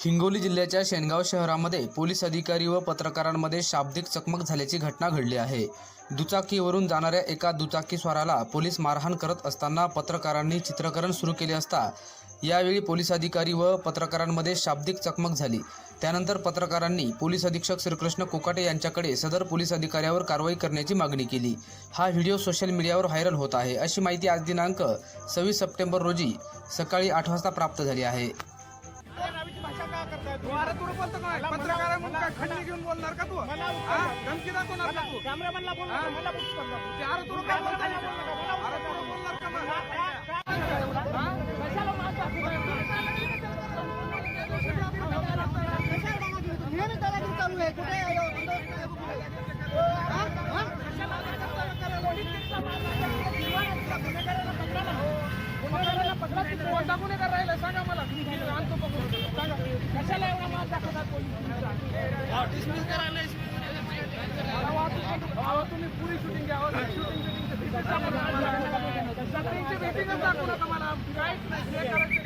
हिंगोली जिल्ह्याच्या शेनगाव शहरामध्ये पोलीस अधिकारी व पत्रकारांमध्ये शाब्दिक चकमक झाल्याची घटना घडली आहे. दुचाकीवरून जाणाऱ्या एका दुचाकीस्वाराला पोलीस मारहाण करत असताना पत्रकारांनी चित्रकरण सुरू केले असता यावेळी पोलीस अधिकारी व पत्रकारांमध्ये शाब्दिक चकमक झाली. त्यानंतर पत्रकारांनी पोलीस अधीक्षक श्रीकृष्ण कोकाटे यांच्याकडे सदर पोलीस अधिकाऱ्यावर कारवाई करण्याची मागणी केली. हा व्हिडिओ सोशल मीडियावर व्हायरल होत आहे. अशी माहिती आज दिनांक सव्वीस सप्टेंबर रोजी सकाळी आठ वाजता प्राप्त झाली आहे. भाषा का करताय तू अरे तू बोलतो काय पत्रकार आहे म्हणून काय खंडणी घेऊन बोलणार का तू? हा? धमकी दाखवणार का तू. कॅमेरामॅनला बोल हा? मला बोल स्पर्धा. ते अरे तू काय बोलतोय? अरे तू बोलणार का मग? हा? कशाला मारता नेहमी दादागिरी चालू आहे कुठे कोणता गुन्हेगार राहिला सांगा मला तुम्ही पुरी शूटिंग घ्यावं शूटिंग दाखवू नका मला. काहीच नाही